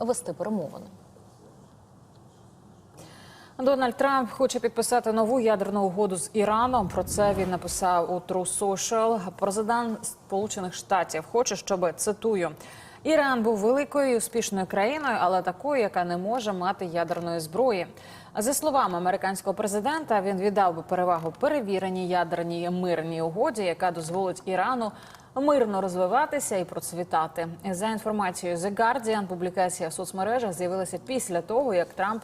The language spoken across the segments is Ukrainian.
вести перемовини. Дональд Трамп хоче підписати нову ядерну угоду з Іраном. Про це він написав у True Social. Президент Сполучених Штатів хоче, щоб цитую. Іран був великою і успішною країною, але такою, яка не може мати ядерної зброї. За словами американського президента, він віддав би перевагу перевіреній ядерній мирній угоді, яка дозволить Ірану мирно розвиватися і процвітати. За інформацією The Guardian, публікація в соцмережах з'явилася після того, як Трамп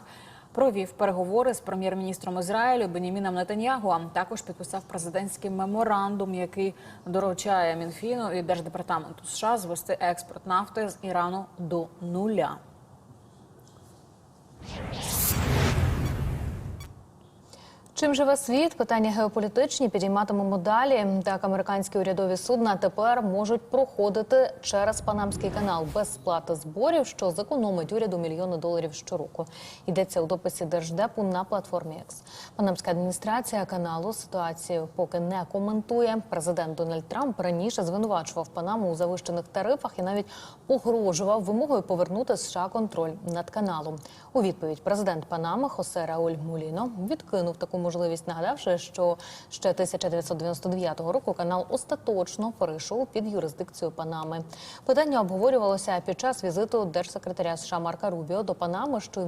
провів переговори з прем'єр-міністром Ізраїлю Беніміном Нетаньягу. а Також підписав президентський меморандум, який доручає Мінфіну і держдепартаменту США звести експорт нафти з Ірану до нуля. Чим живе світ? Питання геополітичні підійматимемо далі. Так, американські урядові судна тепер можуть проходити через Панамський канал без сплати зборів, що зекономить уряду мільйони доларів щороку. Йдеться у дописі держдепу на платформі X. Панамська адміністрація каналу ситуацію поки не коментує. Президент Дональд Трамп раніше звинувачував Панаму у завищених тарифах і навіть погрожував вимогою повернути США контроль над каналом. У відповідь президент Панами Хосе Рауль Муліно відкинув таку можливість, нагадавши, що ще 1999 року канал остаточно перейшов під юрисдикцію Панами. Питання обговорювалося під час візиту держсекретаря США Марка Рубіо до Панами, що йому